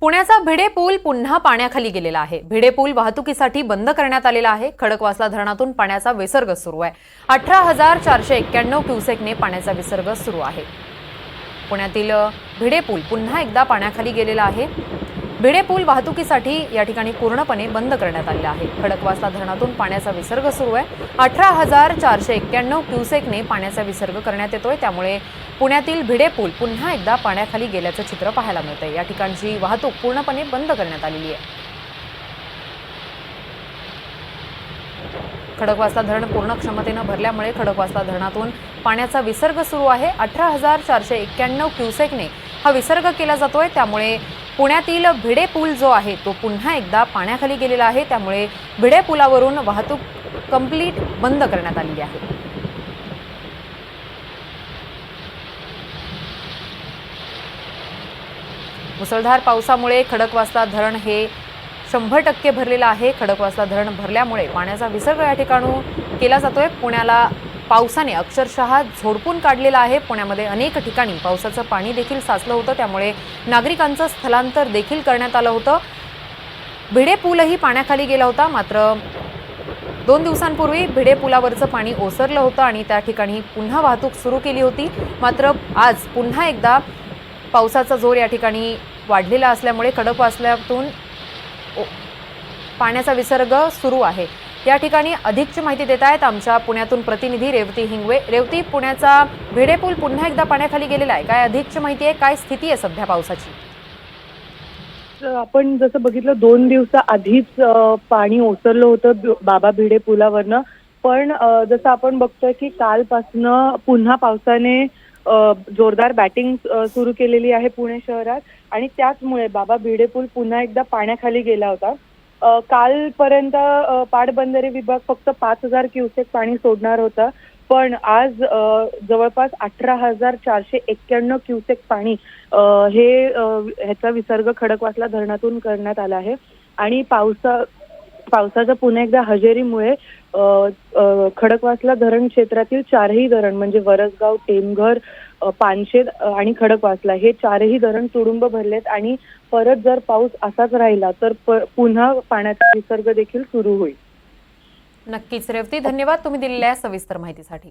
पुण्याचा भिडे पूल पुन्हा पाण्याखाली गेलेला आहे. भिडे पूल वाहतुकीसाठी बंद करण्यात आलेला आहे. खडकवासला धरणातून पाण्याचा विसर्ग सुरू आहे. अठरा हजार चारशे एक्क्याण्णव क्युसेकने पाण्याचा विसर्ग सुरू आहे. पुण्यातील भिडे पूल पुन्हा एकदा पाण्याखाली गेलेला आहे. भिडे पूल वाहतुकीसाठी या ठिकाणी पूर्णपणे बंद करण्यात आलेला आहे. खडकवासला धरणातून पाण्याचा विसर्ग सुरू आहे. अठरा हजार चारशे एक्क्याण्णव क्युसेकने पाण्याचा विसर्ग करण्यात येतोय. त्यामुळे पुण्यातील भिडे पूल पुन्हा एकदा पाण्याखाली गेल्याचं चित्र पाहायला मिळतंय. या ठिकाणची वाहतूक पूर्णपणे बंद करण्यात आलेली आहे. खडकवासला धरण पूर्ण क्षमतेनं भरल्यामुळे खडकवासला धरणातून पाण्याचा विसर्ग सुरू आहे. अठरा हजार चारशे एक्क्याण्णव क्युसेकने हा विसर्ग केला जातोय. त्यामुळे पुण्यातील भिडे पूल जो आहे तो पुन्हा एकदा पाण्याखाली गेलेला आहे. त्यामुळे भिडे पुलावरून वाहतूक कंप्लीट बंद करण्यात आलेली आहे. मुसळधार पावसामुळे खडकवासला धरण हे शंभर टक्के भरलेलं आहे. खडकवासला धरण भरल्यामुळे पाण्याचा विसर्ग या ठिकाणून केला जातोय. पुण्याला पावसाने अक्षरशः झोडपून काढलेला आहे. पुण्यामध्ये अनेक ठिकाणी पावसाचं पाणी देखील साचलं होतं. त्यामुळे नागरिकांचं स्थलांतर देखील करण्यात आलं होतं. भिडे पूलही पाण्याखाली गेला होता. मात्र दोन दिवसांपूर्वी भिडे पुलावरचं पाणी ओसरलं होतं आणि त्या ठिकाणी पुन्हा वाहतूक सुरू केली होती. मात्र आज पुन्हा एकदा पावसाचा जोर या ठिकाणी वाढलेला असल्यामुळे खडकवासल्यातून ओ- पाण्याचा विसर्ग सुरू आहे. या ठिकाणी अधिकची माहिती देत आहेत आमच्या पुण्यातून प्रतिनिधी रेवती हिंगवे. रेवती पुण्याचा भिडे पूल पुन्हा एकदा पाण्याखाली गेलेला आहे. काय अधिकची माहिती आहे? काय स्थिती आहे सध्या पावसाची? तर आपण जसं बघितलं दोन दिवसाआधीच पाणी ओसरलं होतं बाबा भिडे पुलावरनं. पण जसं आपण बघतोय की कालपासनं पुन्हा पावसाने जोरदार बॅटिंग सुरू केलेली आहे पुणे शहरात. आणि त्याचमुळे बाबा भिडे पूल पुन्हा एकदा पाण्याखाली गेला होता. कालपर्यंत पाटबंधारे विभाग फक्त पाच हजार क्युसेक पाणी सोडणार होता. पण आज जवळपास अठरा हजार चारशे एक्क्याण्णव क्युसेक पाणी हे ह्याचा विसर्ग खडकवासला धरणातून करण्यात आला आहे. आणि पावसा पावसाच्या पुन्हा एकदा हजेरीमुळे खडकवासला धरण क्षेत्रातील चारही धरण म्हणजे वरसगाव टेमघर पानशेत आणि खडकवासला हे चारही धरण तुडुंब भरलेत आणि परत जर पाऊस असाच राहिला तर पुन्हा पाण्याचा विसर्ग देखील सुरू होईल. नक्कीच रेवती धन्यवाद तुम्ही दिलेल्या सविस्तर माहितीसाठी.